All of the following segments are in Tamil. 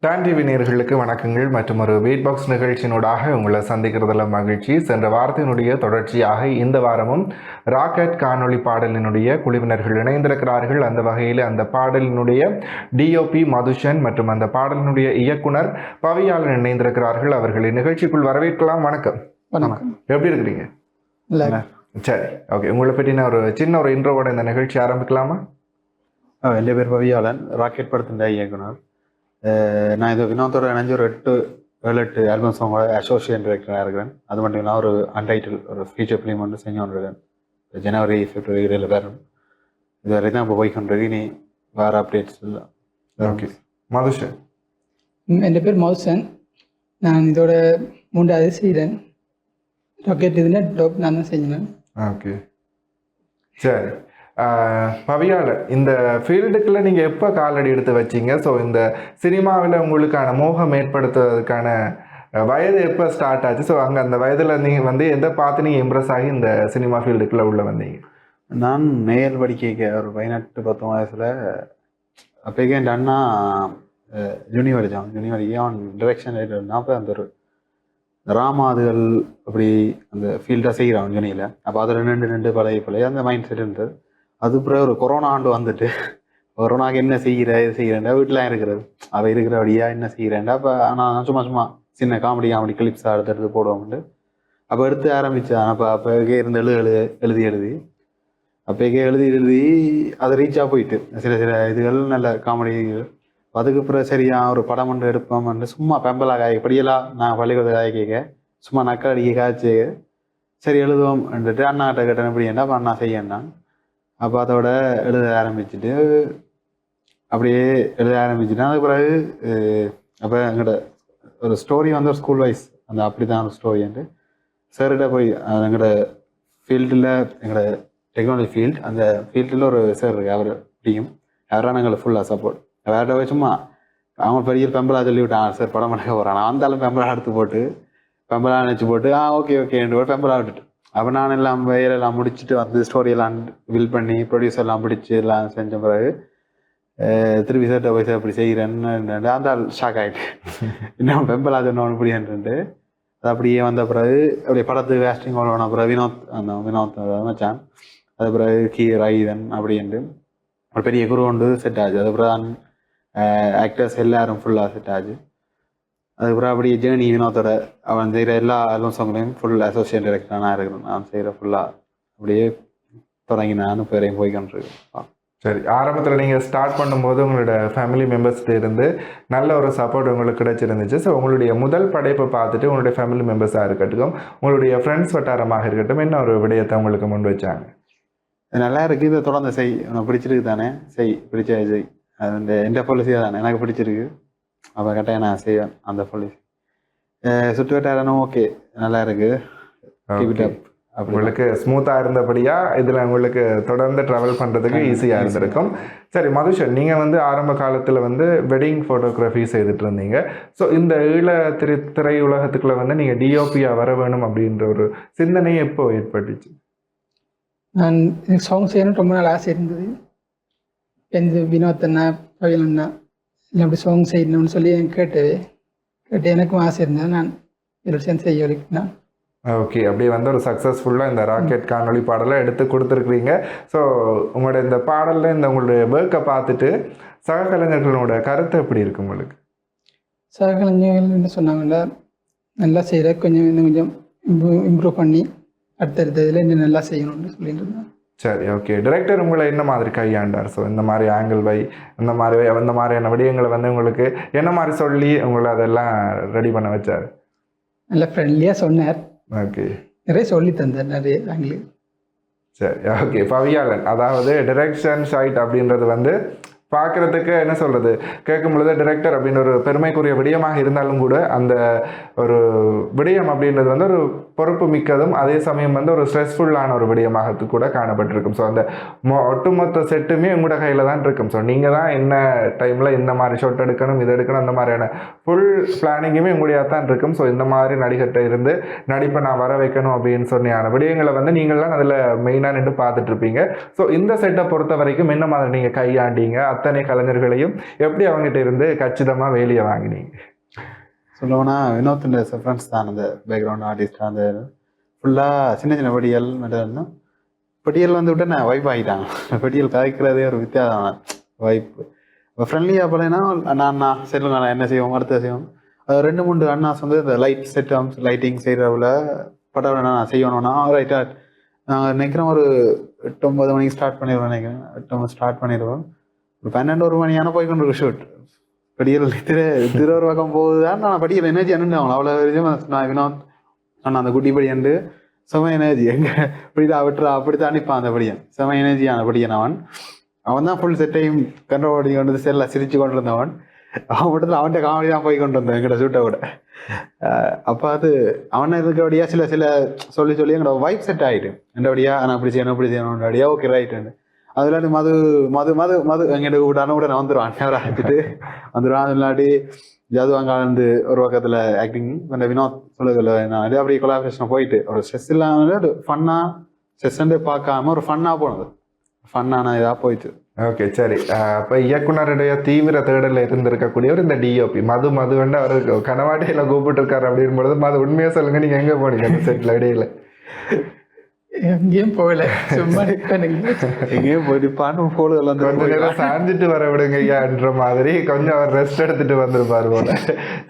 டான் வணக்கங்கள். மற்றும் ஒரு பீட் பாக்ஸ் நிகழ்ச்சியினூடாக உங்களை சந்திக்கிறதுல மகிழ்ச்சி. சென்ற வாரத்தினுடைய தொடர்ச்சியாக இந்த வாரமும் ராக்கெட் காணொளி பாடலினுடைய குழுவினர்கள் இணைந்திருக்கிறார்கள். அந்த வகையில் அந்த பாடலினுடைய டிஓபி மதுஷன் மற்றும் அந்த பாடலினுடைய இயக்குனர் பவியாளன் இணைந்திருக்கிறார்கள். அவர்களை நிகழ்ச்சிக்குள் வரவேற்கலாம். வணக்கம். எப்படி இருக்கிறீங்க? சரி. ஓகே. உங்களை பற்றின ஒரு சின்ன ஒரு இன்ட்ரோவோட இந்த நிகழ்ச்சி ஆரம்பிக்கலாமா? என் பேர் பவியாளன் ராக்கெட் படத்தின் இயக்குனர். நான் இது வினோத்தோட இணைஞ்சு ஒரு எட்டு ஏழு எட்டு ஆல்பம் சாங்கோட அசோசியேட் டைரக்டராக இருக்கிறேன். அது மட்டும் இல்லாமல் ஒரு அன்டைட்டில் ஒரு ஃபீச்சர் ஃபிலிம் வந்து செஞ்சு கொண்டிருக்கேன் இப்ப ஜனவரி பிப்ரவரி இடையில வரும் இது வரை தான் இப்போ போய்கொண்டிருக்கு இனி வேறு அப்டேட்ஸ் இல்லை. ஓகே மதுஷன் பேர் மௌசன் நான் இதோட மூன்றாவது செய்கிறேன் ராக்கெட் இதுனா டாப் நான் தான் செஞ்சேன். ஓகே சரி. பவியாளர் இந்த ஃபீல்டுக்குள்ளே நீங்கள் எப்போ காலடி எடுத்து வச்சிங்க? ஸோ இந்த சினிமாவில் உங்களுக்கான மோகம் ஏற்படுத்துவதற்கான வயது எப்போ ஸ்டார்ட் ஆச்சு? ஸோ அங்கே அந்த வயதில் நீங்கள் வந்து எதை பார்த்து நீங்கள் இம்ப்ரெஸ் ஆகி இந்த சினிமா ஃபீல்டுக்குள்ளே உள்ளே வந்தீங்க? நான் நேயல் படிக்க ஒரு பதினெட்டு பத்து வயசில் அப்போக்கே என் அண்ணா ஜூனியர் ஜான் ஜூனியர் படிக்க அவன் டிரெக்ஷன் அப்போ அந்த ஒரு ராமாதுகள் அப்படி அந்த ஃபீல்டாக செய்கிறான் ஜூனியில் அப்போ அதில் நின்று நின்று பழைய பழைய அந்த மைண்ட் செட் இருந்தது. அது பிறகு ஒரு கொரோனா ஆண்டு வந்துட்டு கொரோனாக்கு என்ன செய்கிற இது செய்கிறேன்டா வீட்டில் இருக்கிறது. அவள் இருக்கிறபடியா என்ன செய்கிறேன்டா அப்போ ஆனால் சும்மா சும்மா சின்ன காமெடி காமெடி கிளிப்ஸாக எடுத்து எடுத்து போடுவோம்ட்டு. அப்போ எடுத்து ஆரம்பித்தேன் அப்போ அப்போக்கே இருந்து எழுது எழுது எழுதி எழுதி. அப்போக்கே எழுதி எழுதி அது ரீச்சாக போயிட்டு. சில சில இதுகள் நல்ல காமெடி அதுக்கு பிறகு சரியா ஒரு படம் ஒன்று எடுப்போம்னு சும்மா பெம்பலாக காய் படியெல்லாம் நான் பள்ளிக்கூட காய கேட்க சும்மா நக்கல் அடிக்க காய்ச்சி சரி எழுதுவோம்ன்ட்டு அண்ணாட்ட கேட்டேன் இப்படி என்ன அப்ப அண்ணா செய்யணும் அப்போ அதோட எழுத ஆரம்பிச்சுட்டு அப்படியே எழுத ஆரம்பிச்சுட்டேன் அதுக்கு பிறகு அப்போ எங்களோட ஒரு ஸ்டோரி வந்து ஒரு ஸ்கூல் வைஸ் அந்த அப்படி தான் ஒரு ஸ்டோரின்ட்டு சார்கிட்ட போய் எங்களோட ஃபீல்டில் எங்களோட டெக்னாலஜி ஃபீல்ட் அந்த ஃபீல்டில் ஒரு சார் இருக்கு அவர் பிடிக்கும் அவரான எங்களுக்கு ஃபுல்லாக சப்போர்ட் வேற போய் சும்மா அவங்க பெரிய பெம்பலா சொல்லி விட்டான் சார் படம் எடுக்க போகிறான் அந்த வந்தாலும் பெம்பலா எடுத்து போட்டு பெம்பலா நினச்சி போட்டு ஆ ஓகே ஓகே ரெண்டு பேர் பெம்பலா விட்டுட்டு. அப்போ நான் எல்லாம் வேலையெல்லாம் முடிச்சுட்டு வந்து ஸ்டோரி எல்லாம் வில் பண்ணி ப்ரொடியூசர் எல்லாம் பிடிச்சி எல்லாம் செஞ்ச பிறகு திருப்பி சார்ட்ட போய் சார் இப்படி செய்கிறேன்னு அந்த ஆள் ஷாக் ஆகிட்டு இன்னும் பெம்பலா சொன்னவன் இப்படின்ட்டு அது அப்படியே வந்த பிறகு அப்படியே படத்துக்கு கேஸ்டிங் போன பிறகு வினோத் அந்த வினோத் வச்சான் அது பிறகு கீ. ரைதன் அப்படின்ட்டு ஒரு பெரிய குரு கொண்டு செட் ஆச்சு. அதுக்கப்புறம் ஆக்டர்ஸ் எல்லாரும் ஃபுல்லாக செட் ஆச்சு. அதுக்கப்புறம் அப்படியே ஜேர்னி வினோத்தோட அவன் செய்கிற எல்லா ஆல்பம் சாங்லையும் ஃபுல் அசோசியேட் டைரக்டர் நான் இருக்கிறேன் நான் செய்கிற ஃபுல்லாக அப்படியே தொடங்கி நானும் பேரையும் போய்கொண்டிருக்கேன் சரி ஆரம்பத்தில் நீங்கள் ஸ்டார்ட் பண்ணும்போது உங்களோட ஃபேமிலி மெம்பர்ஸ்கிட்ட இருந்து நல்ல ஒரு சப்போர்ட் உங்களுக்கு கிடைச்சிருந்துச்சு. ஸோ உங்களுடைய முதல் படைப்பை பார்த்துட்டு உங்களுடைய ஃபேமிலி மெம்பர்ஸாக இருக்கட்டும் உங்களுடைய ஃப்ரெண்ட்ஸ் வட்டாரமாக இருக்கட்டும் என்ன ஒரு விடயத்தை உங்களுக்கு முன் வச்சாங்க? நல்லா இருக்கு. இதை தொடர்ந்து செய். உனக்கு பிடிச்சிருக்கு தானே? செய். பிடிச்ச செய் அது இந்த எந்த பாலிசியாக தானே எனக்கு பிடிச்சிருக்கு. அப்போ கட்டாயம் நான் செய்வேன் அந்த பாலிசி சுற்று வட்டாரம் ஓகே நல்லா இருக்கு. உங்களுக்கு ஸ்மூத்தாக இருந்தபடியா இதில் உங்களுக்கு தொடர்ந்து ட்ராவல் பண்ணுறதுக்கு ஈஸியாக இருந்திருக்கும். சரி மதுஷன் நீங்கள் வந்து ஆரம்ப காலத்தில் வந்து வெட்டிங் ஃபோட்டோகிராஃபி செய்துட்டு இருந்தீங்க. ஸோ இந்த ஈழ திரை திரையுலகத்துக்குள்ள வந்து நீங்கள் டிஓபியாக வர வேணும் அப்படின்ற ஒரு சிந்தனை எப்போ ஏற்பட்டுச்சு? நான் எனக்கு சாங் செய்யணும்னு ரொம்ப நாள் ஆசை இருந்தது. வினோத் அண்ணா பவியல் அண்ணா இல்லை அப்படி சாங் செய்யணும்னு சொல்லி எனக்கு கேட்டது கேட்டு எனக்கும் ஆசை இருந்தது. நான் சேர்ந்து செய்ய வைக்கினேன் ஓகே அப்படியே வந்து ஒரு சக்ஸஸ்ஃபுல்லாக இந்த ராக்கெட் காணொளி பாடலை எடுத்து கொடுத்துருக்குறீங்க. ஸோ உங்களோட இந்த பாடலில் இந்த உங்களுடைய ஒர்க்கை பார்த்துட்டு சக கலைஞர்களோட கருத்து எப்படி இருக்கு உங்களுக்கு? சக கலைஞர்கள் என்ன சொன்னாங்கன்னா நல்லா செய்கிற கொஞ்சம் இன்னும் கொஞ்சம் இம்ப்ரூவ் இம்ப்ரூவ் பண்ணி அடுத்தடுத்த இதில் இன்னும் நல்லா செய்யணும்னு சொல்லிட்டு இருந்தாங்க சரி ஓகே டிரெக்டர் உங்களை என்ன மாதிரி கையாண்டார்? ஸோ இந்த மாதிரி ஆங்கிள் வை இந்த மாதிரி வை, அந்த மாதிரியான விடயங்களை வந்து உங்களுக்கு என்ன மாதிரி சொல்லி உங்களை அதெல்லாம் ரெடி பண்ண வச்சார்? நல்லா ஃப்ரெண்ட்லியாக சொன்னார். ஓகே நிறைய சொல்லி தந்தார் நிறைய ஆங்கிலம் சரி ஓகே பவியாளன் அதாவது டிரெக்ஷன் ஷைட் அப்படின்றது வந்து பார்க்குறதுக்கு என்ன சொல்கிறது கேட்கும் பொழுது டிரெக்டர் அப்படின்னு ஒரு பெருமைக்குரிய விடயமாக இருந்தாலும் கூட அந்த ஒரு விடயம் அப்படின்றது வந்து ஒரு பொறுப்பு மிக்கதும் அதே சமயம் வந்து ஒரு ஸ்ட்ரெஸ்ஃபுல்லான ஒரு விடயமாக கூட காணப்பட்டிருக்கும். ஸோ அந்த மொ- ஒட்டுமொத்த செட்டுமே உங்களோட கையில் தான் இருக்கும். ஸோ நீங்கள் தான் என்ன டைமில் இந்த மாதிரி ஷாட் எடுக்கணும் இது எடுக்கணும் அந்த மாதிரியான ஃபுல் பிளானிங்குமே உங்களுடைய தான் இருக்கும். ஸோ இந்த மாதிரி நடிகர்கிட்ட இருந்து நடிப்பை நான் வர வைக்கணும் அப்படின்னு சொன்னியான விடயங்களை வந்து நீங்களாம் அதில் மெயினாக நின்று பார்த்துட்ருப்பீங்க ஸோ இந்த செட்டை பொறுத்த வரைக்கும் என்ன மாதிரி நீங்கள் கையாண்டீங்க? அத்தனை கலைஞர்களையும் எப்படி அவங்ககிட்ட இருந்து கச்சிதமாக வேலையை வாங்கினீங்க? சொல்லணும்னா வினோத்தின் ரெஃபரன்ஸ் தான் அந்த பேக்ரவுண்ட் ஆர்டிஸ்ட் அந்த ஃபுல்லாக சின்ன சின்ன படியல் மட்டும் படியல் வந்து விட்டு நான் வைப் ஆகிட்டாங்க படியல் கதைக்கிறதே ஒரு வித்தியாசம் இப்போ ஃப்ரெண்ட்லியாக போலேன்னா நான் நான் நான் என்ன செய்வோம் அடுத்த செய்வோம்? அது ரெண்டு மூணு அண்ணாஸ் வந்து இந்த லைட் செட் செட்டம்ஸ் லைட்டிங் செய்கிறவில் படம் நான் செய்யணும்னா ரைட்டாக நாங்கள் நினைக்கிறோம் ஒரு எட்டு ஒன்பது மணிக்கு ஸ்டார்ட் பண்ணிடுவோம் நினைக்கிறேன். எட்டு ஒம்பது ஸ்டார்ட் பண்ணிடுவோம். ஒரு பன்னெண்டு ஒரு மணியான போய் கொண்டு ஷூட் படியல் திரு திருவர் பக்கம் போகுதுதான். நான் படிக்கல எனர்ஜி அவன் அவ்வளோ வரைக்கும் நான் வினோத் நான் அந்த குட்டி படியண்டு செம எனர்ஜி. எங்க இப்படிதான் விட்டுறா அப்படித்தான் அனுப்பான் அந்த படியன். செம எனர்ஜியான படியன் அவன். அவன் தான் ஃபுல் செட்டையும் கண்ட்ரோல் பண்ணி கொண்டு வந்து செல்ல சிரிச்சு கொண்டு இருந்தவன் அவன் மட்டும் அவன்கிட்ட காமெடி தான் போய் கொண்டு வந்தேன். எங்கிட்ட சூட்டை விட அப்போ அது அவனை இருக்கிறபடியா சில சில சொல்லி சொல்லி எங்களோட வைப் செட் ஆயிட்டு. என்னபடியா நான் அப்படி செய்யணும் இப்படி செய்யணும்டியா ஓகே ரைட்டு அதுல மது மது மது மது எங்கிட்ட கூப்பிட்டானு கூட நான் வந்துடுவான் நேரம் ஆகிட்டு வந்துடுவான் இல்லாட்டி ஜாது அங்காந்து ஒரு பக்கத்தில் ஆக்டிங் அந்த வினோத் சொல்லுதில்ல நான் இது அப்படியே கொலாபரேஷன் போயிட்டு ஒரு ஸ்ட்ரெஸ் இல்லாமல் ஒரு ஃபன்னாக ஸ்ட்ரெஸ் பார்க்காம ஒரு ஃபன்னாக போனது ஃபன்னான இதாக போயிட்டு ஓகே சரி அப்போ இயக்குனருடைய தீவிர தேடலில் இருந்திருக்கக்கூடியவர் இந்த டிஓபி மது மது வந்து அவர் கனவாட்டையில் கூப்பிட்டு இருக்காரு அப்படின் பொழுது மது உண்மையாக சொல்லுங்க நீங்கள் எங்கே போனீங்க அந்த செட்டில் இடையில எங்கேயும் போகல. சும்மா எங்கேயும் போயிட்டு பாட்டு போடு எல்லாம் கொஞ்ச நேரம் சாஞ்சிட்டு வர விடுங்க ஐயான்ற மாதிரி. கொஞ்சம் அவர் ரெஸ்ட் எடுத்துட்டு வந்திருப்பாரு போல.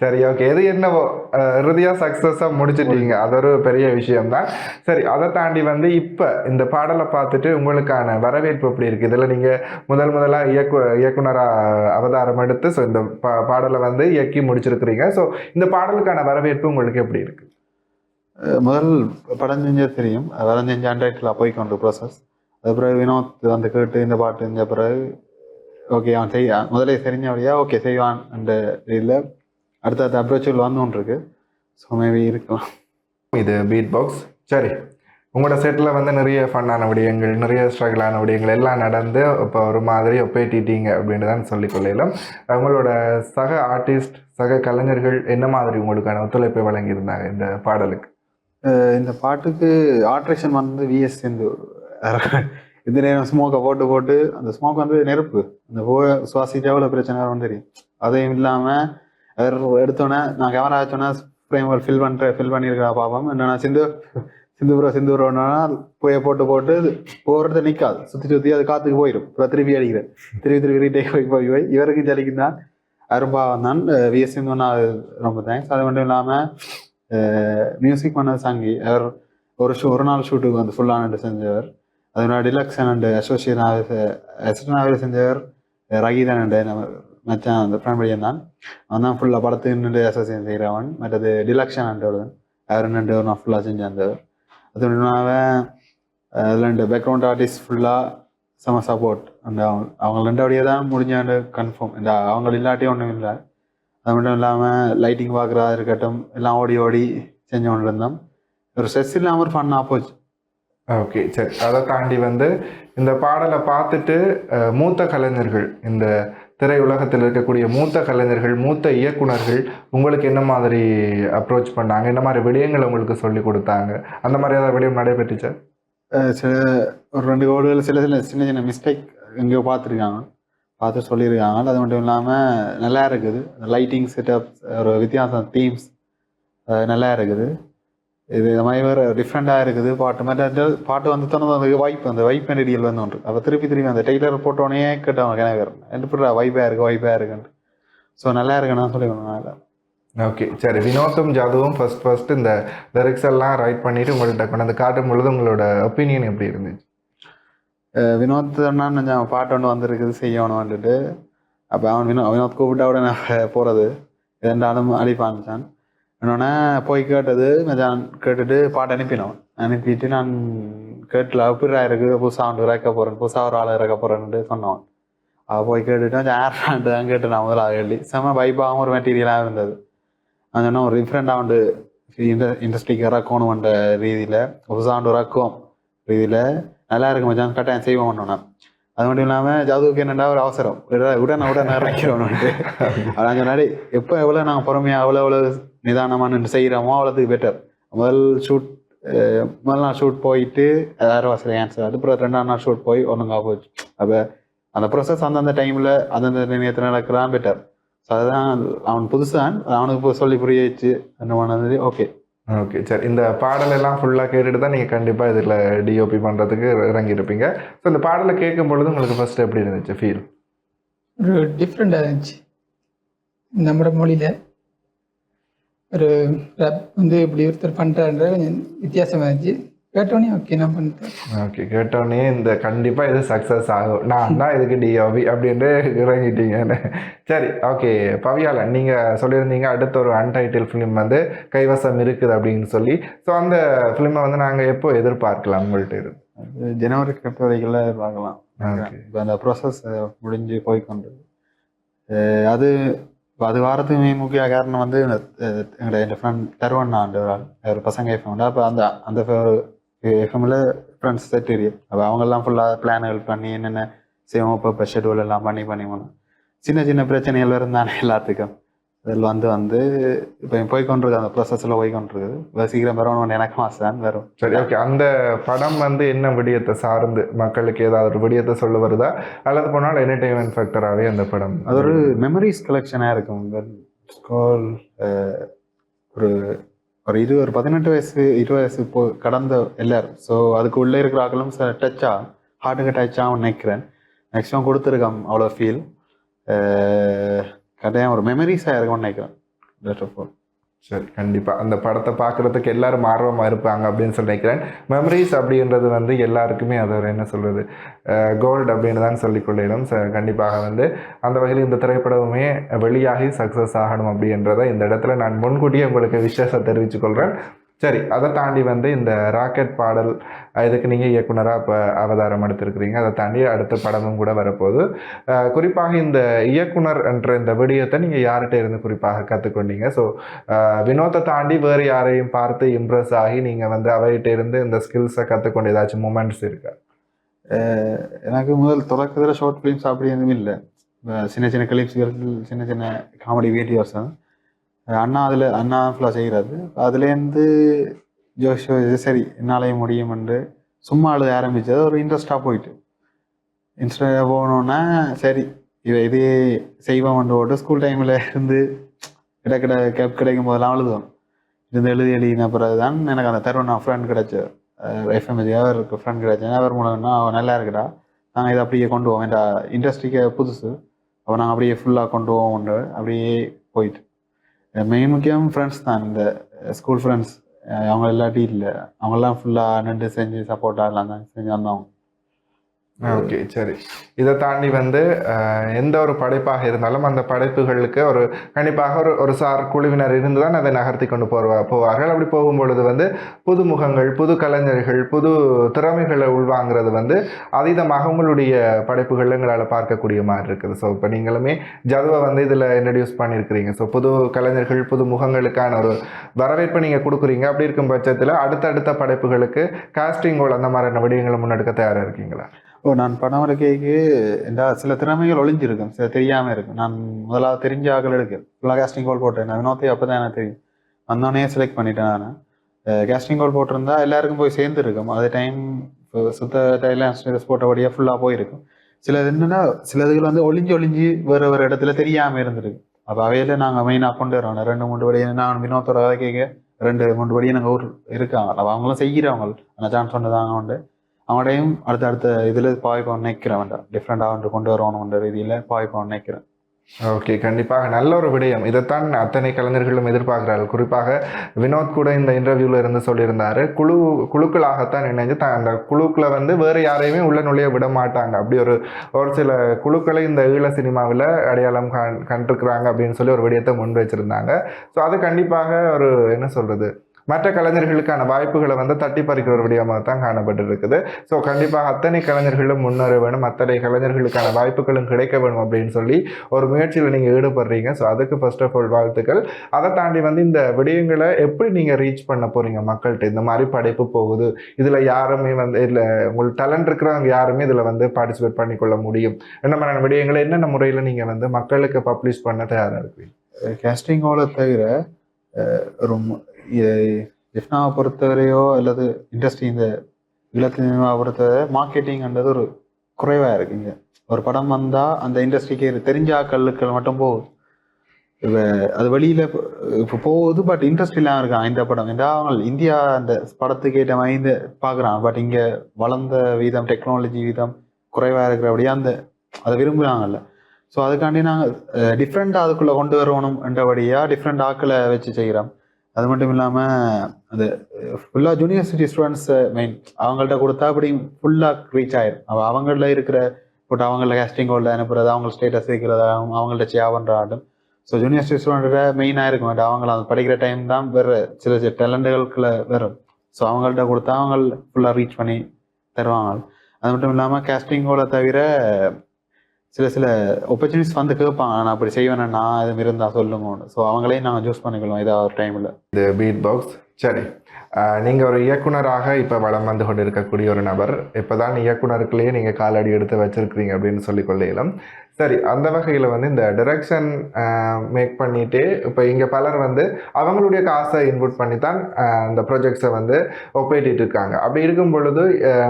சரி ஓகே எது என்னவோ? அஹ், இறுதியா சக்ஸஸாக முடிச்சிட்டீங்க. அது ஒரு பெரிய விஷயம்தான். சரி அதை தாண்டி வந்து இப்போ இந்த பாடலை பார்த்துட்டு உங்களுக்கான வரவேற்பு எப்படி இருக்கு? இதில் நீங்க முதல் முதலா இயக்கு இயக்குனராக அவதாரம் எடுத்து ஸோ இந்த பா பாடலை வந்து இயக்கி முடிச்சிருக்கிறீங்க. ஸோ இந்த பாடலுக்கான வரவேற்பு உங்களுக்கு எப்படி இருக்கு? முதல் படம் செஞ்சது தெரியும். படம் செஞ்ச ஆண்ட்ராய்டில் போய் கொண்டு ப்ராசஸ் அது பிறகு வினோத் வந்து கேட்டு இந்த பாட்டு செஞ்ச பிறகு ஓகே அவன் செய்ய முதலே தெரிஞ்சபடியா ஓகே செய்வான் அந்த இதில் அடுத்த அப்ரோச்சல் வந்து ஒன்று இருக்கு ஸோ மேபி இருக்கலாம். இது பீட் பாக்ஸ் சரி. உங்களோட செட்டில் வந்து நிறைய ஃபன்னான விடயங்கள் நிறைய ஸ்ட்ரகிளான விடயங்கள் எல்லாம் நடந்து இப்போ ஒரு மாதிரி ஒப்பேட்டிட்டீங்க அப்படின்னு தான் சொல்லிக் கொள்ளலாம் உங்களோட சக ஆர்டிஸ்ட் சக கலைஞர்கள் என்ன மாதிரி உங்களுக்கான ஒத்துழைப்பை வழங்கியிருந்தாங்க இந்த பாடலுக்கு? இந்த பாட்டுக்கு ஆல்ட்ரேஷன் வந்து விஎஸ் சேர்ந்து இந்த நேரம் ஸ்மோக்கை போட்டு போட்டு அந்த ஸ்மோக் வந்து நெருப்பு. அந்த போ சுவாசிச்சா எவ்வளோ பிரச்சனை வரும்னு தெரியும். அதையும் இல்லாமல் எடுத்தோன்னே நான் கேமரா வச்சோன்னே ஃப்ரேம் ஒர்க் ஃபில் பண்ணுற ஃபில் பண்ணியிருக்கா பாப்போம். என்னென்னா சிந்து சிந்து சிந்துபுரம்னா சிந்து போய் போட்டு போட்டு போகிறத நிற்காது சுற்றி சுற்றி அது காற்றுக்கு போயிடும் அப்புறம் திருப்பி அடிக்கிறேன். திருப்பி திருப்பி ரீடேக் போய் போய் போய் இவருக்கும் ஜலிக்கும் தான். அரும்பாவன் தான் விஎஸ் சிந்துன்னா ரொம்ப தேங்க்ஸ் அது மட்டும் இல்லாமல் மியூசிக் பண்ணது சாங்கி அவர் ஒரு ஷூ ஒரு நாள் ஷூட்டுக்கு வந்து ஃபுல்லான செஞ்சவர். அதோட டிலக்ஷன் அண்டு அசோசியன் அசிஸ்டன்ட் செஞ்சவர் ரகிதன் அண்ட் நம்ம மச்சான் அந்த ஃபேமிலியன் தான். அவன் தான் ஃபுல்லாக படத்துக்கு நின்று அசோசியன் செய்கிறவன் மற்றது டிலக்ஷன் அண்ட் ஒரு அவர் நின்று நான் ஃபுல்லாக செஞ்சாந்தவர் அது மட்டும் அதில் ரெண்டு பேக்ரவுண்ட் ஆர்டிஸ்ட் ஃபுல்லாக செம சப்போர்ட் அந்த அவங்க அவங்க ரெண்டு அப்படியே தான் முடிஞ்சாண்டு கன்ஃபார்ம் இந்த அவங்க இல்லாட்டியும் ஒன்றும் இல்லை. அது மட்டும் இல்லாமல் லைட்டிங் பார்க்குறதா இருக்கட்டும் எல்லாம் ஓடி ஓடி செஞ்சு கொண்டு இருந்தோம் ஒரு ஸ்ட்ரெஸ் இல்லாமல் ஒரு ஃபன்னாக போச்சு. ஓகே சரி. அதை தாண்டி வந்து இந்த பாடலை பார்த்துட்டு மூத்த கலைஞர்கள் இந்த திரையுலகத்தில் இருக்கக்கூடிய மூத்த கலைஞர்கள் மூத்த இயக்குனர்கள் உங்களுக்கு என்ன மாதிரி அப்ரோச் பண்ணாங்க? என்ன மாதிரி விடயங்களை உங்களுக்கு சொல்லி கொடுத்தாங்க? அந்த மாதிரி ஏதாவது விடயம் நடைபெற்றுச்சா? சில ஒரு ரெண்டு கோடுகள் சில சில சின்ன சின்ன மிஸ்டேக் எங்கேயோ பார்த்துருக்காங்க. பார்த்து சொல்லியிருக்காங்க அது மட்டும் இல்லாமல் நல்லா இருக்குது. லைட்டிங் செட்டப் ஒரு வித்தியாசம் தீம்ஸ் நல்லா இருக்குது. இது இந்த மாதிரி வேறு டிஃப்ரெண்ட்டாக இருக்குது. பாட்டு மாதிரி அந்த பாட்டு வந்து தனது அந்த வைப் அந்த வைப் மெட்டீரியல் வந்து ஒன்று. அப்போ திருப்பி திருப்பி அந்த டெய்லர் போட்டோடனே கேட்டவங்க எனக்கு எப்படி வைப்பாக இருக்கு வைப்பாக இருக்குன்ட்டு. ஸோ நல்லா இருக்குன்னு சொல்லி நல்லா ஓகே சரி. வினோத்தும் ஜாதுவும் ஃபர்ஸ்ட் ஃபர்ஸ்ட் இந்த லிரிக்ஸ் எல்லாம் ரைட் பண்ணிட்டு உங்கள்கிட்ட கொண்டு வந்து காட்டும் பொழுது உங்களோட ஒப்பீனியன் எப்படி இருந்துச்சு? வினோத் அண்ணான்னு கொஞ்சம் பாட்டு ஒன்று வந்திருக்குது செய்யணும் வந்துட்டு அப்போ அவன் வினோ வினோத் கூப்பிட்டா கூட நான் போகிறது இரண்டாலும் அடிப்பான்ச்சான் இன்னொன்னே போய் கேட்டது மச்சான் கேட்டுட்டு பாட்டு அனுப்பினோம். அனுப்பிட்டு நான் கேட்டல எப்படிடா இருக்குது புதுசாக ஒன்று இறக்க போகிறேன் புதுசாக ஒரு ஆள் இறக்க போகிறேன்ட்டு சொன்னவன் அவள் போய் கேட்டுட்டு கொஞ்சம் ஏர்லாண்டு தான் கேட்டு நான் முதல்ல கேள்வி செம்ம வைப்பாகவும் ஒரு மெட்டீரியலாக இருந்தது. அது சொன்னா ஒரு டிஃப்ரெண்டாக வந்து இந்த இண்டஸ்ட்ரிக்கு இறக்கணும்ன்ற ரீதியில் புதுசாண்டு இறக்கும் ரீதியில் நல்லா இருக்கு மச்சான். கட்டாயம் செய்வோம் நான் அது மட்டும் இல்லாமல் ஜாதுவுக்கு என்னடா ஒரு அவசரம். உடனே உடனே உடனே இறக்கிறோம்னுட்டு அதான் சொன்னாடி எப்போ எவ்வளோ நாங்கள் பொறுமையாக அவ்வளோ எவ்வளோ நிதானமாக நின்று செய்கிறோமோ அவ்வளோத்துக்கு பெட்டர் முதல் ஷூட் முதல் நாள் ஷூட் போயிட்டு ஏதாயிரம் வசதி ஆன்சர் அதுக்கப்புறம் ரெண்டாம் நாள் ஷூட் போய் ஒன்றுங்க போச்சு. அப்போ அந்த ப்ரொசஸ் அந்தந்த டைமில் அந்தந்த நிலையத்தில் நடக்கிறான் பெட்டர் ஸோ அதுதான் அவன் புதுசான் அவனுக்கு இப்போ சொல்லி புரிய வச்சு என்ன பண்ணது ஓகே ஓகே சரி இந்த பாடல் எல்லாம் ஃபுல்லாக கேட்டுட்டு தான் நீங்கள் கண்டிப்பாக இதில் டிஓபி பண்ணுறதுக்கு இறங்கியிருப்பீங்க. ஸோ இந்த பாடலை கேட்கும் பொழுது உங்களுக்கு ஃபர்ஸ்ட் எப்படி இருந்துச்சு? ஃபீல் ஒரு டிஃப்ரெண்ட்டாக இருந்துச்சு. நம்மளோட மொழியில். ஒரு ரப் வந்து இப்படி ஒருத்தர் பண்ணுறான்ற கொஞ்சம் வித்தியாசமாக இருந்துச்சு. கேட்டோன்னே ஓகே நான் பண்ணிட்டேன். ஓகே கேட்டோடனே இந்த கண்டிப்பாக இது சக்ஸஸ் ஆகும். நான் தான் இதுக்கு டிஓபி அப்படின்ட்டு இறங்கிட்டீங்கன்னு சரி ஓகே பவியால நீங்கள் சொல்லியிருந்தீங்க அடுத்த ஒரு அன்டைட்டில் ஃபிலிம் வந்து கைவசம் இருக்குது அப்படின்னு சொல்லி. ஸோ அந்த ஃபிலிமை வந்து நாங்கள் எப்போ எதிர்பார்க்கலாம் உங்கள்கிட்ட இருந்து ஜனவரி பிப்ரவரிக்குள்ள பார்க்கலாம். இப்போ அந்த ப்ராசஸ் முடிஞ்சு போய்க்கொண்டு. அஹ் அது இப்போ அது வாரத்துக்கு மெயின் முக்கிய காரணம் வந்து எங்களோட என் ஃப்ரெண்ட் ஆள் ஒரு பசங்க எஃப்எம் அப்போ அந்த அந்த எஃப்எம்ல ஃப்ரெண்ட்ஸ் செட் தெரியும். அப்போ அவங்கெல்லாம் ஃபுல்லாக பிளான்கள் பண்ணி என்னென்ன செய்வோம் இப்போ இப்போ ஷெட்யூல் எல்லாம் பண்ணி பண்ணி போனோம் சின்ன சின்ன பிரச்சனைகள் இருந்தானே எல்லாத்துக்கும். அதில் வந்து வந்து இப்போ போய்க்கொண்டிருக்கு அந்த ப்ராசஸில் போய்க்கொண்டிருக்குது இப்ப சீக்கிரம் வரணும் எனக்கு மாசம் வரும். சரி ஓகே அந்த படம் வந்து என்ன விடயத்தை சார்ந்து மக்களுக்கு ஏதாவது ஒரு விடயத்தை சொல்ல வருதா அல்லது போனால் என்டர்டெயின்மெண்ட் ஃபேக்டராகவே அந்த படம் அது ஒரு மெமரிஸ் கலெக்ஷனாக இருக்கும். ஸ்கூல் ஒரு ஒரு இது ஒரு பதினெட்டு வயசு இருபது வயசு போ கடந்த எல்லாரும். ஸோ அதுக்கு உள்ளே இருக்கிற ஆக்களும் டச்சா ஹார்ட்டுக்கு டச் ஆகும் நினைக்கிறேன். மேக்ஸிமம் கொடுத்துருக்கான் அவ்வளோ ஃபீல் கடையாக ஒரு மெமரிஸாக இருக்கும்னு நினைக்கிறேன். Best of all. சரி கண்டிப்பாக அந்த படத்தை பார்க்குறதுக்கு எல்லாரும் ஆர்வமாக இருப்பாங்க அப்படின்னு சொல்லி நினைக்கிறேன். மெமரிஸ் அப்படின்றது வந்து எல்லாருக்குமே அது ஒரு என்ன சொல்கிறது கோல்டு அப்படின்னு தான் சொல்லிக்கொள்ளிடும் ச கண்டிப்பாக வந்து அந்த வகையில் இந்த திரைப்படமுமே வெளியாகி சக்ஸஸ் ஆகணும் அப்படின்றத இந்த இடத்துல நான் முன்கூட்டியே உங்களுக்கு விசேஷம் தெரிவித்துக்கொள்கிறேன் சரி அதை தாண்டி வந்து இந்த ராக்கெட் பாடல் இதுக்கு நீங்கள் இயக்குனராக இப்போ அவதாரம் எடுத்திருக்கிறீங்க. அதை தாண்டி அடுத்த படமும் கூட வரப்போகுது. குறிப்பாக இந்த இயக்குனர் என்ற இந்த விடயத்தை நீங்கள் யார்கிட்ட இருந்து குறிப்பாக கற்றுக்கொண்டீங்க ஸோ வினோத்தை தாண்டி வேறு யாரையும் பார்த்து இம்ப்ரெஸ் ஆகி நீங்கள் வந்து அவர்கிட்ட இருந்து இந்த ஸ்கில்ஸை கற்றுக்கொண்டு ஏதாச்சும் மூமெண்ட்ஸ் இருக்கா? எனக்கு முதல் தொடக்கத்தில் ஷார்ட் ஃபிலிம்ஸ் அப்படி எதுவும் இல்லை சின்ன சின்ன கிளிப்ஸ்கள் சின்ன சின்ன காமெடி வீடியோஸ் தான். அண்ணா அதில் அண்ணா ஃபுல்லாக செய்கிறது அதுலேருந்து ஜோஷோ இது சரி என்னாலே முடியும் என்று சும்மா அழுத ஆரம்பித்தது ஒரு இன்ட்ரெஸ்டாக போயிட்டு. இன்ட்ரெஸ்டாக போனோன்னா சரி இவ இதே செய்வோம் போட்டு ஸ்கூல் டைமில் இருந்து கிடைக்கிட கேப் கிடைக்கும் போதெல்லாம் அழுதுவோம் இருந்து எழுதி எழுதின பிறகு தான் எனக்கு அந்த தருண் ஃப்ரெண்ட் கிடைச்ச எஃப்எம்ஜி அவருக்கு ஃப்ரெண்ட் கிடச்சேன் அவர் மூலம்னா அவன் நல்லா இருக்கடா. நாங்கள் இதை அப்படியே கொண்டு போவோம். என்ற இண்டஸ்ட்ரிக்கு புதுசு. அப்போ நாங்கள் அப்படியே ஃபுல்லாக கொண்டு போவோம் அப்படியே போயிட்டு. மெயின் முக்கியம் ஃப்ரெண்ட்ஸ் தான். இந்த eh, ஸ்கூல் ஃப்ரெண்ட்ஸ் eh, அவங்க இல்லாட்டி இல்லை. அவங்கெல்லாம் ஃபுல்லாக நின்று செஞ்சு சப்போர்ட்டாக எல்லாம் தான் செஞ்சு வந்தவங்க. ஓகே சரி. இதை தாண்டி வந்து எந்த ஒரு படைப்பாக இருந்தாலும் அந்த படைப்புகளுக்கு ஒரு கண்டிப்பாக ஒரு ஒரு சார் குழுவினர் இருந்து தான் அதை நகர்த்தி கொண்டு போவா போவார்கள். அப்படி போகும்பொழுது வந்து புது முகங்கள் புது கலைஞர்கள் புது திறமைகளை உள்வாங்கிறது வந்து அதீதமாக உங்களுடைய படைப்புகள் எங்களால் பார்க்கக்கூடிய மாதிரி இருக்குது. ஸோ இப்போ நீங்களுமே ஜதுவை வந்து இதில் இன்ட்ரடியூஸ் பண்ணியிருக்கிறீங்க. ஸோ புது கலைஞர்கள் புது முகங்களுக்கான ஒரு வரவேற்பு நீங்கள் கொடுக்குறீங்க. அப்படி இருக்கும் பட்சத்தில் அடுத்தடுத்த படைப்புகளுக்கு காஸ்டிங்கோல் அந்த மாதிரியான விடயங்களை முன்னெடுக்க தயாராக இருக்கீங்களா? ஓ நான் பணம் எடுக்கைக்கு இந்த சில திறமைகள் ஒளிஞ்சிருக்கும். சில தெரியாமல் இருக்கும். நான் முதலாவது தெரிஞ்ச ஆக்கள் எடுக்க ஃபுல்லாக கேஸ்டிங் கால் போட்டேன். நான் வினோத்தை அப்போ தான் எனக்கு தெரியும். வந்தோடனே செலக்ட் பண்ணிட்டேன் நான். கேஸ்டிங் கால் போட்டிருந்தா எல்லாருக்கும் போய் சேர்ந்துருக்கும். அதே டைம் சுத்த டைலான்ஸ் போட்டபடியாக ஃபுல்லாக போயிருக்கும். சிலது என்னென்னா சிலதுகள் வந்து ஒளிஞ்சு ஒளிஞ்சு வேறு வேறு இடத்துல தெரியாமல் இருந்திருக்கு அப்போ அவையில நாங்கள் மெயினாக கொண்டு வரோம் ரெண்டு மூன்று படி நான் வினோத்தோட கதை கேட்க ரெண்டு மூன்று படி நாங்கள் ஊர் இருக்காங்க. அவங்களும் செய்கிறவங்க. அந்த சான்ஸ் சொன்னதாங்க உண்டு. அவனையும் அடுத்த அடுத்த இதில் பாய்ப்பான் நினைக்கிறேன் வேண்டாம் டிஃப்ரெண்டாக வந்து கொண்டு வருவானுன்ற ரீதியில் பாய்ப்பான் நினைக்கிறேன். ஓகே கண்டிப்பாக. நல்ல ஒரு விடயம். இதைத்தான் அத்தனை கலைஞர்களும் எதிர்பார்க்கிறார்கள். குறிப்பாக வினோத் கூட இந்த இன்டர்வியூவில் இருந்து சொல்லியிருந்தார் குழு குழுக்களாகத்தான் இணைஞ்சு த அந்த குழுக்களை வந்து வேறு யாரையுமே உள்ள நுழைய விட மாட்டாங்க. அப்படி ஒரு ஒரு சில குழுக்களை இந்த ஈழ சினிமாவில் அடையாளம் கண் கண்டிருக்கிறாங்க அப்படின்னு சொல்லி ஒரு விடயத்தை முன் வச்சுருந்தாங்க. ஸோ அது கண்டிப்பாக ஒரு என்ன சொல்கிறது மற்ற கலைஞர்களுக்கான வாய்ப்புகளை வந்து தட்டி பறிக்கிற ஒரு விடயமாக தான் காணப்பட்டிருக்குது. ஸோ கண்டிப்பாக அத்தனை கலைஞர்களும் முன்னேற வேணும். அத்தனை கலைஞர்களுக்கான வாய்ப்புகளும் கிடைக்க வேணும் அப்படின்னு சொல்லி ஒரு முயற்சியில் நீங்கள் ஈடுபடுறீங்க. ஸோ அதுக்கு ஃபர்ஸ்ட் ஆஃப் ஆல் வாழ்த்துக்கள். அதை தாண்டி வந்து இந்த விடயங்களை எப்படி நீங்கள் ரீச் பண்ண போகிறீங்க மக்கள்கிட்ட? இந்த மாதிரி படைப்பு போகுது. இதில் யாருமே வந்து இல்லை உங்களுக்கு டேலண்ட் இருக்கிறவங்க யாருமே இதில் வந்து பார்ட்டிசிபேட் பண்ணிக்கொள்ள முடியும். என்ன மாதிரியான விடயங்களை என்னென்ன முறையில் நீங்கள் வந்து மக்களுக்கு பப்ளிஷ் பண்ண தயாராக இருக்கீங்க? கேஸ்டிங் ஹாலை தவிர ரொம்ப ஜெஃப்னாவை பொறுத்தவரையோ அல்லது இண்டஸ்ட்ரி இந்த ஈழத்து சினிமாவை பொறுத்தவரை மார்க்கெட்டிங்ன்றது ஒரு குறைவாக இருக்குங்க. ஒரு படம் வந்தால் அந்த இண்டஸ்ட்ரிக்கு தெரிஞ்ச ஆட்களுக்கு மட்டும் போகுது. இப்போ அது வெளியில் இப்போ போகுது பட் இண்டஸ்ட்ரிலாம் இருக்கான் இந்த படம் ஏன்னா அவங்க இந்தியா அந்த படத்துக்கு ஏற்ற மாதிரி இந்த பார்க்குறான் பட் இங்கே வளர்ந்த வீதம் டெக்னாலஜி வீதம் குறைவாக இருக்கிறபடியா அந்த அதை விரும்புகிறாங்கல்ல ஸோ அதுக்காண்டி நாங்கள் டிஃப்ரெண்ட்டாக அதுக்குள்ளே கொண்டு வரணும் என்றபடியாக டிஃப்ரெண்ட் ஆக்களை வச்சு செய்கிறோம் அது மட்டும் இல்லாமல் அது ஃபுல்லாக யூனிவர்சிட்டி ஸ்டூடெண்ட்ஸ் மெயின் அவங்கள்ட்ட கொடுத்தா அப்படி ஃபுல்லாக ரீச் ஆயிடும் அவள் அவங்கள இருக்கிற போட்டு அவங்கள கேஸ்டிங் கோல்ட அனுப்புறது அவங்க ஸ்டேட்டஸ் வைக்கிறது அவங்கள்ட்ட சேவ் பண்ணுறாட்டும் ஸோ யூனிவர்சிட்டி ஸ்டூடெண்ட்டை மெயினாக இருக்கும். அவங்கள அந்த படிக்கிற டைம் தான் வேறு சில சில டேலண்டுகளுக்குள்ள வரும். ஸோ அவங்கள்ட்ட கொடுத்தா அவங்க ஃபுல்லாக ரீச் பண்ணி தருவாங்க. அது மட்டும் இல்லாமல் கேஸ்டிங்கோட தவிர சில சில ஆப்பர்ச்சுனிட்டிஸ் வந்து கேட்பாங்க. நான் அப்படி செய்வேன்? நான் இது இருந்தால் சொல்லுங்க ஸோ அவங்களையும் நாங்கள் சூஸ் பண்ணிக்கலாம் ஏதாவது ஒரு டைமில் இது பீட் பாக்ஸ் சரி நீங்கள் ஒரு இயக்குனராக இப்போ வளம் வந்து கொண்டு இருக்கக்கூடிய ஒரு நபர். இப்போ தான் இயக்குனருக்குள்ளேயே நீங்கள் காலடி எடுத்து வச்சிருக்கிறீங்க அப்படின்னு சொல்லிக்கொள்ளையிலும் சரி அந்த வகையில் வந்து இந்த டிரெக்ஷன் மேக் பண்ணிட்டு இப்போ இங்கே பலர் வந்து அவங்களுடைய காசை இன்புட் பண்ணி தான் அந்த ப்ரொஜெக்ட்ஸை வந்து ஒப்பேட்டிட்டு இருக்காங்க. அப்படி இருக்கும் பொழுது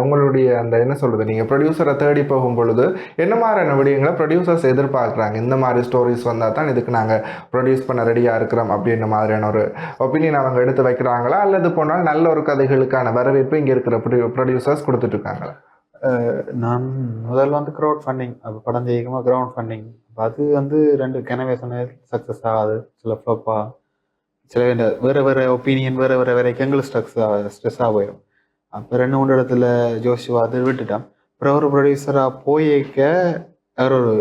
உங்களுடைய அந்த என்ன சொல்கிறது நீங்கள் ப்ரொடியூசரை தேடி போகும் பொழுது என்ன மாதிரியான விடயங்களை ப்ரொடியூசர்ஸ் எதிர்பார்க்குறாங்க? இந்த மாதிரி ஸ்டோரிஸ் வந்தால் தான் இதுக்கு நாங்கள் ப்ரொடியூஸ் பண்ண ரெடியாக இருக்கிறோம் அப்படின்ற மாதிரியான ஒரு ஒப்பீனியன் அவங்க எடுத்து வைக்கிறாங்களா? அல்லது போனால் நல்ல ஒரு கதைகளுக்கான வரவேற்பு இங்கே இருக்கிற ப்ரொடியூசர்ஸ் கொடுத்துட்ருக்காங்களா நான் முதல்ல வந்து க்ரௌட் ஃபண்டிங் அப்போ படம் ஜெயிக்கமாக க்ரௌட் ஃபண்டிங் அது வந்து ரெண்டு கனவே சொன்னது சக்ஸஸ் ஆகாது சில ஃப்ளப்பாக சில வேண்ட- வேறு ஒப்பீனியன் வேறு வேறு வேற எங்களுக்கு ஸ்ட்ரக்ஸ் ஸ்ட்ரெஸ்ஸாக போயிடும் அப்போ ரெண்டு மூணு இடத்துல ஜோஷிவா அது விட்டுட்டான். அப்புறம் ஒரு ப்ரொடியூசராக போயிருக்க அவர் ஒரு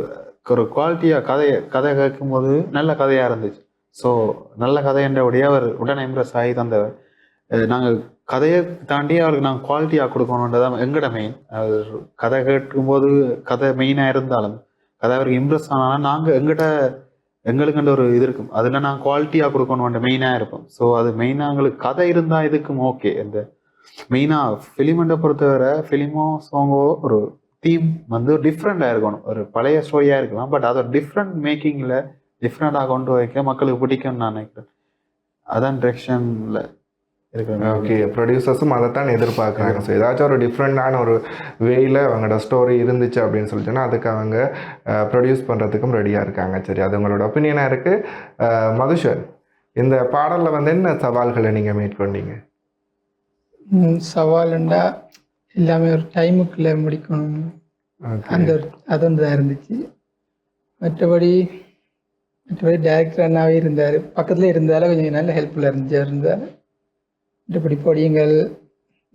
ஒரு குவாலிட்டியாக கதையை கதை கேட்கும்போது நல்ல கதையாக இருந்துச்சு. ஸோ நல்ல கதை கதைன்றபடியே அவர் உடனே இம்ப்ரெஸ் ஆகி தந்தவர். நாங்கள் கதையை தாண்டி அவருக்கு நாங்கள் குவாலிட்டியாக கொடுக்கணுன்றதான் எங்கட மெயின் கதை கேட்கும்போது கதை மெயினாக இருந்தாலும் கதை அவருக்கு இம்ப்ரெஸ் ஆனாலும் நாங்கள் எங்கிட்ட எங்களுக்குன்ற ஒரு இது இருக்கும். அதில் நாங்கள் குவாலிட்டியாக கொடுக்கணுன்ற மெயினாக இருப்போம். ஸோ அது மெயினாக எங்களுக்கு கதை இருந்தால் இதுக்கும் ஓகே இந்த மெயினாக ஃபிலிமெண்டை பொறுத்தவரை ஃபிலிமோ சாங்கோ ஒரு தீம் வந்து டிஃப்ரெண்டாக இருக்கணும். ஒரு பழைய ஸ்டோரியாக இருக்கலாம். பட் அதை டிஃப்ரெண்ட் மேக்கிங்கில் டிஃப்ரெண்டாக கொண்டு வைக்க மக்களுக்கு பிடிக்கும்னு நான் நினைக்கிறேன். அதான் டிரெக்ஷனில் ஓகே ப்ரொடியூசர்ஸும் அதை தான் எதிர்பார்க்குறாங்க. ஸோ ஏதாச்சும் ஒரு டிஃப்ரெண்டான ஒரு வேயில் அவங்களோட ஸ்டோரி இருந்துச்சு அப்படின்னு சொல்லிச்சுன்னா அதுக்கு அவங்க ப்ரொடியூஸ் பண்ணுறதுக்கும் ரெடியாக இருக்காங்க. சரி அது உங்களோட ஒப்பீனியனாக இருக்குது மதுஷன் இந்த பாடலில் வந்து என்ன சவால்களை நீங்கள் மேற்கொண்டீங்க? சவாலுண்டா எல்லாமே ஒரு டைமுக்குள்ளே முடிக்கணும். அந்த அது ஒன்று தான் இருந்துச்சு. மற்றபடி மற்றபடி டேரக்டர் அண்ணாவே இருந்தார். பக்கத்தில் இருந்தாலும் கொஞ்சம் நல்ல ஹெல்ப்ஃபுல்லாக இருந்துச்சு. இருந்தார். மற்றபடி பொடியங்கள்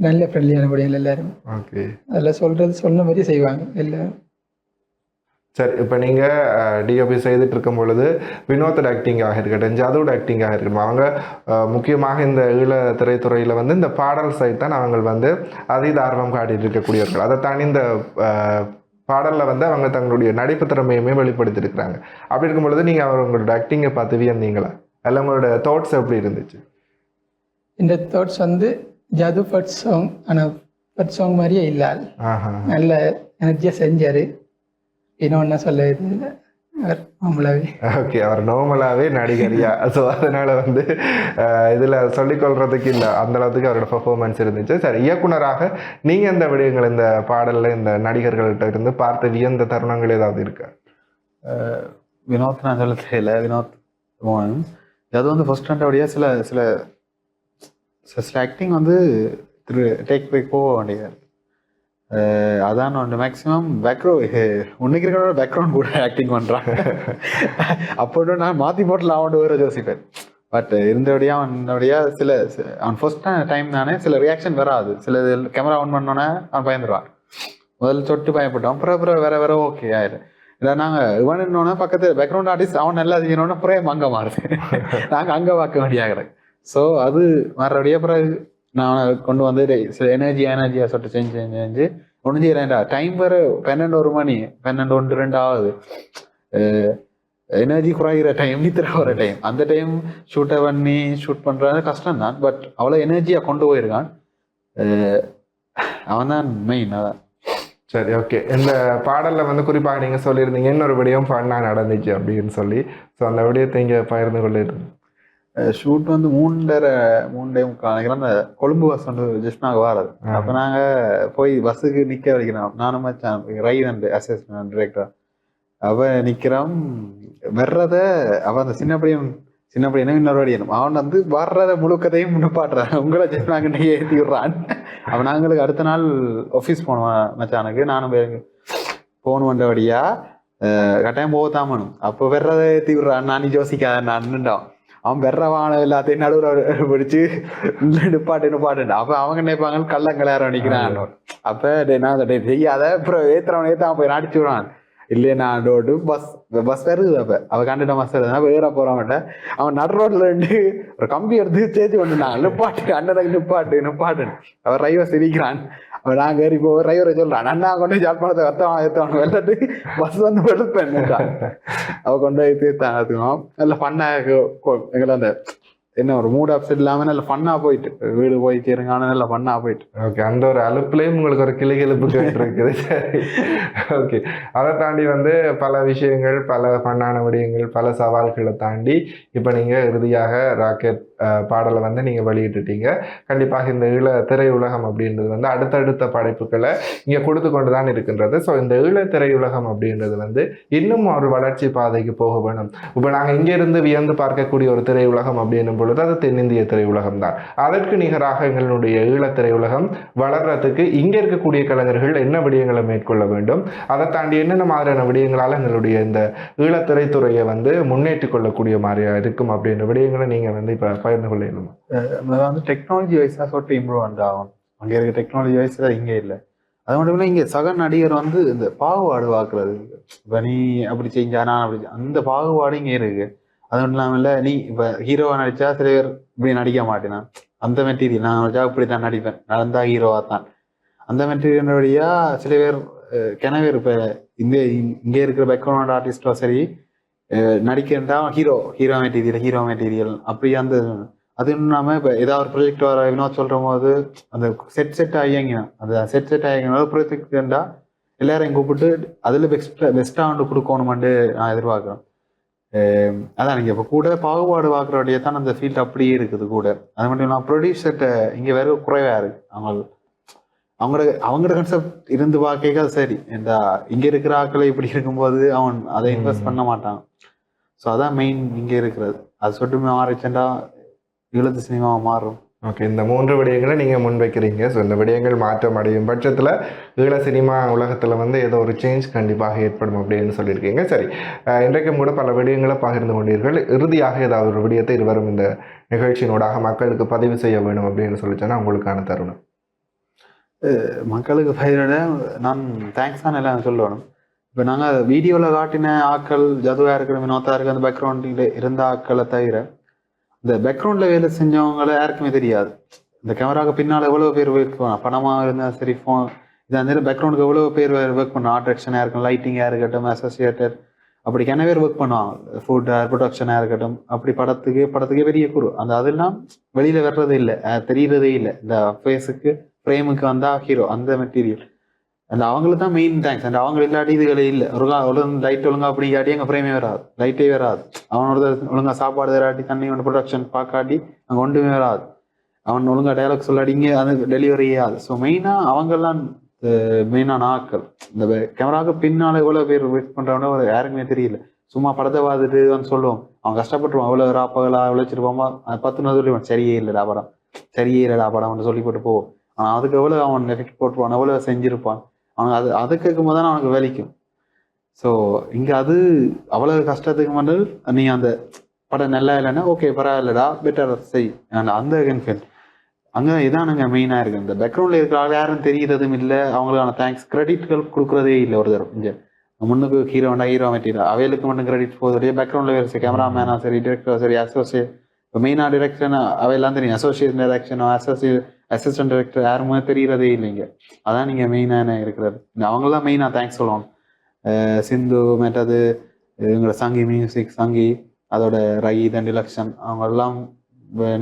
நல்ல ஃப்ரெண்ட்லியான பொடியங்கள் எல்லாரும். ஓகே. அதில் சொல்கிறது சொன்ன மாதிரி செய்வாங்க எல்லாரும். சரி இப்போ நீங்கள் டிஓபி செய்துட்டு இருக்கும் பொழுது வினோத் ஆக்டிங்காக இருக்கட்டும் ஜாதோட ஆக்டிங்காக இருக்கட்டும் அவங்க முக்கியமாக இந்த ஈழ திரைத்துறையில் வந்து இந்த பாடல் சைட் தான் அவங்க வந்து அதீத ஆர்வம் காட்டிட்டு இருக்கக்கூடியவர்கள். அதை தாண்டி இந்த பாடலில் வந்து அவங்க தங்களுடைய நடிப்பு திறமையுமே வெளிப்படுத்தியிருக்கிறாங்க. அப்படி இருக்கும் பொழுது நீங்கள் அவங்களோட ஆக்டிங்கை பார்த்து வியந்தீங்களா? அல்ல உங்களோட தாட்ஸ் எப்படி இருந்துச்சு? இந்த தாட்ஸ் வந்து ஜது ஃபர்ஸ்ட் சாங் ஆனால் ஃபர்ஸ்ட் சாங் மாதிரியே இல்லால் ஆஹா நல்ல எனர்ஜியாக செஞ்சார் இன்னொன்று சொல்ல இது இல்லை அவர் மாமலாவே ஓகே அவர் நார்மலாகவே நடிகரியா ஸோ அதனால வந்து இதில் சொல்லிக்கொள்றதுக்கு இல்லை அந்த அளவுக்கு அவரோட பர்ஃபார்மன்ஸ் இருந்துச்சு சரி இயக்குனராக நீங்கள் இந்த விடயங்கள் இந்த பாடலில் இந்த நடிகர்கள்ட்ட இருந்து பார்த்து வியந்த தருணங்கள் ஏதாவது இருக்கா வினோத் நான் சொல்ல தெரியல வினோத் மோகன் அது வந்து ஃபர்ஸ்ட் ஸ்டாண்டர்டியாக சில சில ஸோ சில ஆக்டிங் வந்து திரு டேக் பேக் போக வேண்டியது. அதான் ஒன்று மேக்ஸிமம் பேக்ரோ உன்னைக்கு இருக்கிற பேக்ரவுண்ட் கூட ஆக்டிங் பண்ணுறாங்க அப்போ நான் மாற்றி போட்டில் அவன் வேறு யோசிப்பேன். பட் இருந்தபடியாக அவனுடைய சில அவன் ஃபர்ஸ்ட் டைம் தானே சில ரியாக்ஷன் வராது. சில கேமரா ஆன் பண்ணோன்னே அவன் பயந்துருவான். முதல்ல சொட்டு பயப்பட்டோம். அப்புறம் அப்புறம் வேற வேற ஓகே ஆயிரு. இல்லை நாங்கள் இவன் பக்கத்து பேக்ரவுண்ட் ஆர்டிஸ்ட் அவன் நல்லா செய்யணும்னா அப்புறம் அங்கே மாறுது. நாங்கள் அங்கே பார்க்க வேண்டியாகிறேன் ஸோ அது மறுபடியும் அப்புறம் நான் கொண்டு வந்து சில எனர்ஜி எனர்ஜியாக சொல்லிட்டு செஞ்சு செஞ்சு செஞ்சு ஒன்று செய்யறேன்டா டைம் வர பன்னெண்டு ஒரு மணி பன்னெண்டு ஒன்று ரெண்டு ஆகுது. எனர்ஜி குறைகிற டைம் நித்திர வர டைம் அந்த டைம் ஷூட்டை பண்ணி ஷூட் பண்ணுறது கஷ்டம் தான் பட் அவ்வளோ எனர்ஜியாக கொண்டு போயிருக்கான். அவன் தான் மெயின் அதான். சரி ஓகே இந்த பாடலில் வந்து குறிப்பாக நீங்கள் சொல்லியிருந்தீங்க இன்னொரு விடயம் ஃபன்னாக நடந்துச்சு அப்படின்னு சொல்லி. ஸோ அந்த விடயத்தை இங்கே பகிர்ந்து கொள்ளிருந்தேன் ஷூட் வந்து மூன்றரை மூன்றே முக்கால் அந்த கொழும்பு பஸ் வந்து ஜஸ்ட் நாங்கள் வாரது. அப்போ நாங்கள் போய் பஸ்ஸுக்கு நிற்க வைக்கிறோம் நானும் மச்சான் ரைவன் அசிஸ்டன்ட் டிரெக்டர் அவ நிற்கிறோம் வர்றத அவ அந்த சின்ன பையன் சின்ன பையனும் இன்னொரு அடியனும் அவன் வந்து வர்றத முழுக்கதையும் முன்னுப்பாட்டுறான் உங்களை ஜஸ்ட் நாங்கள் ஏற்றி விடுறான். அவன் நாங்களுக்கு அடுத்த நாள் ஆஃபீஸ் போனோம் மச்சானுக்கு. நானும் போன் வந்தபடியா கட்டாயம் போகத்தாமனும் அப்போ வர்றதை ஏற்றி விடுறான். நான் நீ யோசிக்காத நான் நின்றான் அவன் வெற எல்லாத்தையும் நடுவில் பிடிச்சு நிப்பாட்டு நிப்பாட்டு அப்போ அவங்க நினைப்பாங்க கள்ளங்களாரம் நிக்கிறான். அப்போ டேய் நான் டே செய்யாத அப்புறம் ஏத்துறவன் ஏத்தான் போய் அடிச்சு விடுவான். இல்லையே நான் டோட்டு பஸ் பஸ் வருது அப்ப அவ கண்டுட்ட பஸ் வருது அப்ப ஏற போறவன்ட்ட அவன் நடு ரோட்ல இருந்து ஒரு கம்பி எடுத்து சேர்த்து கொண்டு நான் நிப்பாட்டு அண்ணனுக்கு நிப்பாட்டு நிப்பாட்டுன்னு அவன் டிரைவர் சிரிக்கிறான் அவன் நாங்க ஏறி போ டிரைவரை சொல்றான் அண்ணா கொண்டு போய் ஜாழ்ப்பாணத்தை வத்தவன் ஏத்தவன் வெள்ளட்டு பஸ் வந்து வெளுப்பேன் அவ கொண்டு போய் தீர்த்தான் அதுவும் நல்ல ஃபன்னா எங்களை அந்த என்ன ஒரு மூட் அப்செட் இல்லாமல் நல்ல ஃபன்னாக போயிட்டு. வீடு போய் சேருங்க நல்ல ஃபன்னாக போயிட்டு. ஓகே அந்த ஒரு அலுப்புலேயும் உங்களுக்கு ஒரு கிளிகிழப்பு கேட்டிருக்குது. சரி ஓகே அதை தாண்டி வந்து பல விஷயங்கள் பல ஃபன்னான விடயங்கள் பல சவால்களை தாண்டி இப்போ நீங்கள் இறுதியாக ராக்கெட் பாடலை வந்து நீங்கள் வெளியிட்டுட்டீங்க. கண்டிப்பாக இந்த ஈழ திரையுலகம் அப்படின்றது வந்து அடுத்தடுத்த படைப்புகளை இங்கே கொடுத்து கொண்டு தான் இருக்கின்றது. ஸோ இந்த ஈழ திரையுலகம் அப்படின்றது வந்து இன்னும் ஒரு வளர்ச்சி பாதைக்கு போக வேணும். இப்போ நாங்கள் இங்கேருந்து வியந்து பார்க்கக்கூடிய ஒரு திரையுலகம் அப்படின்னும் பொழுது அது தென்னிந்திய திரையுலகம் தான். அதற்கு நிகராக எங்களுடைய ஈழ திரையுலகம் வளர்றதுக்கு இங்கே இருக்கக்கூடிய கலைஞர்கள் என்ன விடயங்களை மேற்கொள்ள வேண்டும்? அதை தாண்டி என்னென்ன மாதிரியான விடயங்களால் எங்களுடைய இந்த ஈழத்திரைத்துறையை வந்து முன்னேற்றிக் கொள்ளக்கூடிய மாதிரியாக இருக்கும் அப்படின்ற விடயங்களை நீங்கள் வந்து இப்போ பகிர்ந்து கொள்ளணும் அது வந்து டெக்னாலஜி வைஸாக சொல்லிட்டு வந்து ஆகும் அங்கே இருக்க டெக்னாலஜி வைஸ் தான் இங்கே இல்லை. அது மட்டும் இல்லை இங்கே சக நடிகர் வந்து இந்த பாகுபாடு பார்க்குறது. இப்போ நீ அப்படி செஞ்சா நான் அப்படி செஞ்சேன். அந்த பாகுபாடு இங்கே இருக்கு. அது மட்டும் இல்லாமல் நீ இப்போ ஹீரோவா நடிச்சா சில பேர் இப்படி நடிக்க மாட்டேனா? அந்த மெட்டீரியல் நான் நடிச்சா இப்படி தான் நடிப்பேன் நடந்தா ஹீரோவாக தான். அந்த மெட்டீரியல் வழியா சில பேர் அஹ், இப்போ இந்த இங்கே இருக்கிற பேக்ரவுண்ட் ஆர்டிஸ்டோ சரி அஹ், நடிக்கிறதா hero hero material hero material. அப்படி அந்த அது இல்லாமல் இப்போ ஏதாவது ஒரு ப்ரொஜெக்ட் வர வினோத் சொல்கிற போது அந்த செட் செட் ஆகியங்கினா அந்த செட் செட் ஆகியங்கினா ப்ரொஜெக்ட் இருந்தால் எல்லாரையும் கூப்பிட்டு அதில் பெஸ்ட்டாக பெஸ்ட்டாக வந்து கொடுக்கணுமெண்டு நான் எதிர்பார்க்குறேன். அதான் நீங்கள் இப்போ கூட பாகுபாடு பார்க்குறோடைய தான் அந்த ஃபீல்ட் அப்படியே இருக்குது கூட. அது மட்டும் இல்லாமல் ப்ரொடியூசர்கிட்ட இங்கே வேற குறைவாக இருக்கு. அவங்க அவங்களோட அவங்களோட கன்செப்ட் இருந்து பார்க்க சரி. இந்த இங்கே இருக்கிற ஆட்களை இப்படி இருக்கும்போது அவன் அதை இன்வெஸ்ட் பண்ண மாட்டான். ஸோ அதான் மெயின் இங்கே இருக்கிறது. அது சொட்டு மாறிச்சேன்டா ஈழத்து சினிமா மாறும். ஓகே இந்த மூன்று விடயங்களை நீங்கள் முன்வைக்கிறீங்க ஸோ இந்த விடயங்கள் மாற்றம் அடையும் பட்சத்தில் ஈழ சினிமா உலகத்தில் வந்து ஏதோ ஒரு சேஞ்ச் கண்டிப்பாக ஏற்படும் அப்படின்னு சொல்லியிருக்கீங்க. சரி இன்றைக்கும் கூட பல விடயங்களை பகிர்ந்து கொண்டீர்கள். இறுதியாக ஏதாவது ஒரு விடயத்தை இருவரும் இந்த நிகழ்ச்சியினூடாக மக்களுக்கு பதிவு செய்ய வேணும் அப்படின்னு சொல்லி சொன்னா உங்களுக்கான தருணம். மக்களுக்கு பயிரிட நான் தேங்க்ஸ் தான் எல்லாம் சொல்லணும் இப்போ நாங்கள் வீடியோவில் காட்டின ஆட்கள் ஜதுவாக இருக்கிற வினோத்தா இருக்கிற அந்த பேக்ரவுண்டில் இருந்த ஆட்களை தவிர இந்த பேக்ரவுண்டில் வேலை செஞ்சவங்களை யாருக்குமே தெரியாது. இந்த கேமராவுக்கு பின்னால் எவ்வளோ பேர் ஒர்க் பண்ண பணமாக இருந்தால் சரி ஃபோன் இதாக இருந்தாலும் பேக்ரவுண்டுக்கு எவ்வளோ பேர் ஒர்க் பண்ண ஆர்ட் டிரெக்ஷனாக இருக்கட்டும் லைட்டிங்காக இருக்கட்டும் அசோசியேட்டட் அப்படி கன பேர் ஒர்க் பண்ணுவாங்க. ஃபுட் ப்ரொடக்ஷனாக இருக்கட்டும் அப்படி படத்துக்கு படத்துக்கே பெரிய குரு அந்த அதெல்லாம் வெளியில் வர்றதே இல்லை தெரியறதே இல்லை. இந்த ஃபேஸுக்கு ஃப்ரேமுக்கு வந்தா ஹீரோ அந்த மெட்டீரியல் அந்த அவங்களுக்கு தான் மெயின் தேங்க்ஸ் அண்ட் அவங்க இல்லாட்டி இதுகளே இல்லை. ஒரு ஒழுங்கு லைட் ஒழுங்கா அப்படி காட்டி எங்கள் ஃப்ரேமே வராது. லைட்டே வராது. அவனோட ஒழுங்கா சாப்பாடு தராட்டி தண்ணி ஒன்று ப்ரொடக்ஷன் பார்க்காட்டி அங்கே ஒன்றுமே வராது. அவன் ஒழுங்கா டைலாக் சொல்லாடி இங்கே அது டெலிவரி ஆகாது. ஸோ மெயினாக அவங்கெல்லாம் மெயினான ஆக்கள் இந்த கேமராவுக்கு பின்னால் எவ்வளோ பேர் வெயிட் பண்ணுறவனோ ஒரு யாருக்குமே தெரியல. சும்மா படத்தை பார்த்துட்டு வந்து சொல்லுவோம். அவன் கஷ்டப்பட்டுருவான். அவ்வளோ ராப்பகலா உழைச்சிருப்பாமா பத்து நாள் சொல்லிடுவான். சரியே இல்லைடா படம். சரியே இல்லைடா படம் சொல்லி போட்டு போவோம். ஆனால் அதுக்கு எவ்வளோ அவன் எஃபெக்ட் போட்டுருவான்? எவ்வளோ செஞ்சிருப்பான்? அவனுக்கு அது அது கேட்கும்போது தான் அவனுக்கு வேலைக்கும். ஸோ இங்கே அது அவ்வளோ கஷ்டத்துக்கு மட்டும் நீ அந்த படம் நல்லா இல்லைன்னா ஓகே பரவாயில்லடா பெட்டர் செய். அந்த அந்த ஃபீல் அங்கே இதானுங்க மெயினாக இருக்கு. இந்த பேக்ரவுண்டில் இருக்கிற ஆள் யாரும் தெரிகிறதும் இல்லை. அவங்களுக்கான தேங்க்ஸ் கிரெடிட்கள் கொடுக்குறதே இல்லை ஒரு தரம் இங்கே முன்னுக்கு ஹீரோண்டா ஹீரோ மெட்டீரியல் அவைகளுக்கு மட்டும் கிரெடிட் போகுது பேக்ரவுண்டில் வேறு சரி கேமராமேனா சரி டிரெக்டரா சரி அசோசியேட் இப்போ மெயினாக டிரெக்ஷன் அவையெல்லாம் தெரியும். அசோசியேட் டிரெக்ஷனோ அசோசியேட் அசிஸ்டன்ட் டைரக்டர் யாருமே தெரியறதே இல்லைங்க. அதான் நீங்கள் மெயினான இருக்கிறது. அவங்க தான் மெயினாக தேங்க்ஸ் சொல்லுவாங்க. சிந்து மற்றது எங்களோட சங்கி மியூசிக் சங்கி அதோட ரை தண்டி லக்ஷன் அவங்க எல்லாம்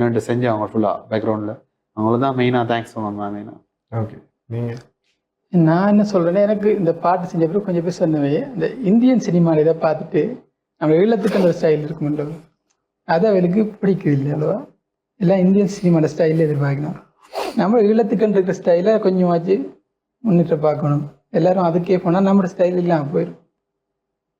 நின்று செஞ்சவங்க ஃபுல்லாக பேக்ரவுண்டில் அவங்களுக்கு தான் மெயினாக தேங்க்ஸ் சொல்லணும் மெயினாக ஓகே நீங்கள் நான் என்ன சொல்றேன்னா எனக்கு இந்த பாட்டு செஞ்ச பிறகு கொஞ்சம் பேர் சொன்னவே இந்த இந்தியன் சினிமாவில் இதை பார்த்துட்டு நம்ம ஈழத்துக்கு அந்த ஸ்டைல் இருக்குமല്ലോ அது அவளுக்கு பிடிக்குது இல்லை அல்லவா? எல்லாம் இந்தியன் சினிமாவோட ஸ்டைலில் எதிர்பார்க்கணும். நம்ம ஈழத்துக்குன்னு இருக்கிற ஸ்டைலை கொஞ்சமாச்சு முன்னிட்டு பார்க்கணும். எல்லாரும் அதுக்கே போனால் நம்மளோட ஸ்டைல் இல்லாமல் போயிடும்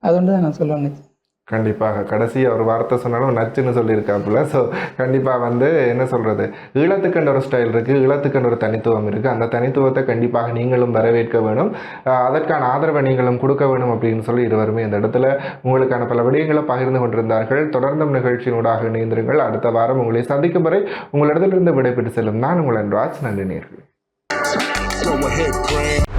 அது ஒன்று தான் நான் சொல்ல நினைச்சேன் கண்டிப்பாக. கடைசி அவர் வார்த்தை சொன்னாலும் நச்சுன்னு சொல்லியிருக்காப்புல ஸோ கண்டிப்பாக வந்து என்ன சொல்கிறது ஈழத்துக்கண்ட ஒரு ஸ்டைல் இருக்குது ஈழத்துக்கண்ட ஒரு தனித்துவம் இருக்குது அந்த தனித்துவத்தை கண்டிப்பாக நீங்களும் வரவேற்க வேணும். அதற்கான ஆதரவை நீங்களும் கொடுக்க வேணும் அப்படின்னு சொல்லி இருவருமே இந்த இடத்துல உங்களுக்கான பல விடயங்களை பகிர்ந்து கொண்டிருந்தார்கள். தொடர்ந்தும் நிகழ்ச்சியினூடாக இணைந்திருங்கள். அடுத்த வாரம் உங்களை சந்திக்கும் வரை உங்களிடத்திலிருந்து விடைபெற்று செல்லும் நான் உங்கள் ராஜ் நன்றி நேர்கள் ahead,